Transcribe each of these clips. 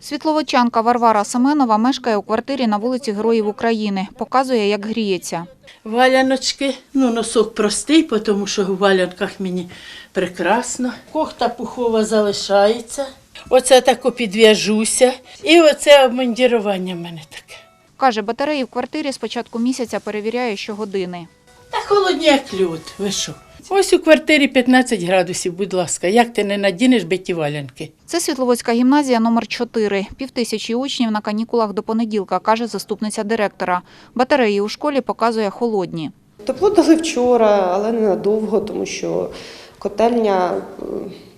Світловочанка Варвара Семенова мешкає у квартирі на вулиці Героїв України. Показує, як гріється. Валяночки, ну носок простий, тому що в валянках мені прекрасно. Кохта пухова залишається. Оце тако підв'яжуся. І оце обмундірування в мене таке. Каже, батареї в квартирі з початку місяця перевіряє щогодини. Та холодні, як лід, ви що? Ось у квартирі 15 градусів, будь ласка. Як ти не надінеш биті валянки? Це Світловодська гімназія номер 4 Півтисячі учнів на канікулах до понеділка, каже заступниця директора. Батареї у школі показує холодні. Тепло дали вчора, але ненадовго, тому що котельня,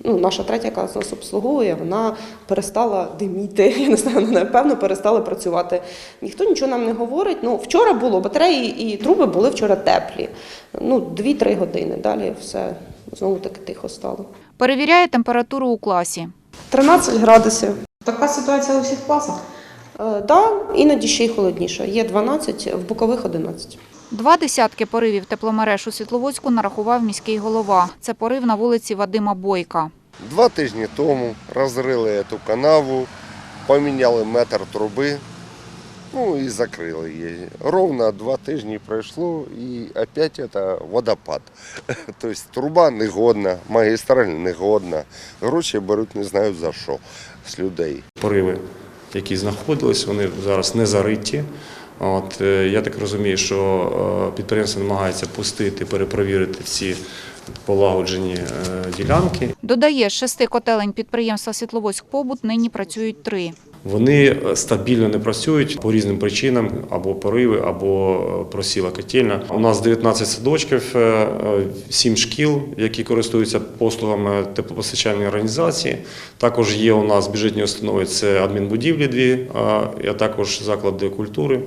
ну, наша третя, яка нас обслуговує, вона перестала диміти. Я не знаю, вона напевно перестала працювати. Ніхто нічого нам не говорить. Ну, вчора було, батареї і труби були вчора теплі. Ну, 2-3 години. Далі все знову таки тихо стало. Перевіряє температуру у класі. 13 градусів. Така ситуація у всіх класах. Е, да, іноді ще й холодніше. Є 12, в бокових 11. Два десятки поривів тепломереж у Світловодську нарахував міський голова. Це порив на вулиці Вадима Бойка. Два тижні тому розрили цю канаву, поміняли метр труби, ну і закрили її. Ровно два тижні пройшло і опять це водопад. Тобто труба негодна, магістраль негодна. Гроші беруть не знаю за що з людей. пориви, які знаходились, вони зараз не зариті. От, е, я так розумію, що е, підприємство намагається пустити, перепровірити ці полагоджені е, ділянки. Додає, з шести котелень підприємства Світловодськ побут нині працюють три. Вони е, стабільно не працюють по різним причинам, або пориви, або е, просіла котельня. У нас 19 садочків, 7 шкіл, які користуються послугами теплопостачальної організації. Також є у нас бюджетні установи, це адмінбудівлі дві, а також заклади культури,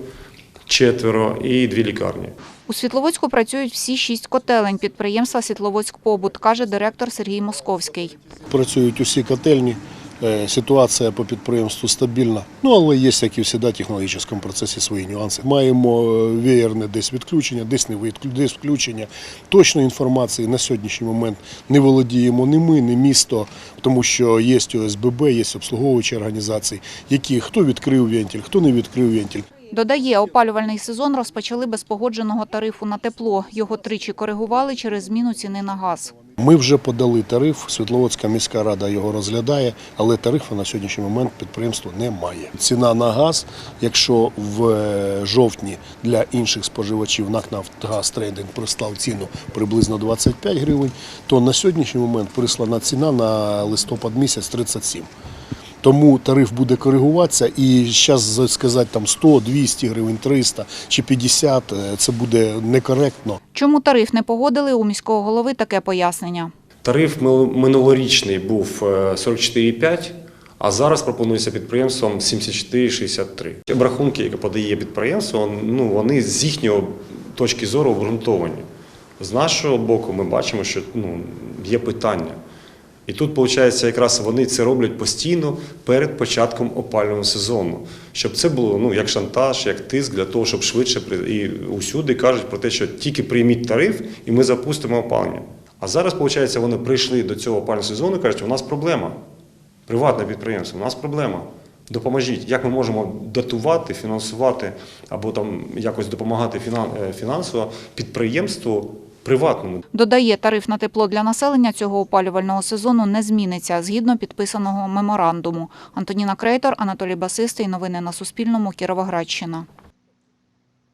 четверо і дві лікарні. У Світловодську працюють всі шість котелень підприємства Світловодськ побут, каже директор Сергій Московський. працюють усі котельні. Е, Ситуація по підприємству стабільна. Ну але є, як і завжди, в технологічному процесі свої нюанси. Маємо е, веєрне десь відключення, десь не десь включення. Точної інформації на сьогоднішній момент не володіємо ні ми, ні місто, тому що є ОСББ, є обслуговуючі організації, які хто відкрив вентиль, хто не відкрив вентиль. Додає, опалювальний сезон розпочали без погодженого тарифу на тепло. Його тричі коригували через зміну ціни на газ. Ми вже подали тариф. Світловодська міська рада його розглядає, але тарифу на сьогоднішній момент підприємство немає. Ціна на газ, якщо в е, жовтні для інших споживачів НАК «Нафтогаз Трейдинг» прислав ціну приблизно 25 гривень, то на сьогоднішній момент прислана ціна на листопад місяць 37. Тому тариф буде коригуватися і зараз сказати там 100, 200 гривень, 300 чи 50 – це буде некоректно. Чому тариф не погодили, у міського голови таке пояснення. Тариф минулорічний був е, 44,5, а зараз пропонується підприємством 74,63. Обрахунки, які подає підприємство, ну, вони з їхньої точки зору обґрунтовані. З нашого боку ми бачимо, що ну, є питання. І тут, виходить, якраз вони це роблять постійно перед початком опалювального сезону, щоб це було ну, як шантаж, як тиск для того, щоб швидше і усюди кажуть про те, що тільки прийміть тариф, і ми запустимо опалення. А зараз, виходить, вони прийшли до цього опалювального сезону і кажуть, у нас проблема. Приватне підприємство, у нас проблема. Допоможіть, як ми можемо датувати, фінансувати або там якось допомагати е, фінансово підприємству приватному. Додає, тариф на тепло для населення цього опалювального сезону не зміниться згідно підписаного меморандуму. Антоніна Крейтор, Анатолій Басистий. Новини на Суспільному. Кіровоградщина.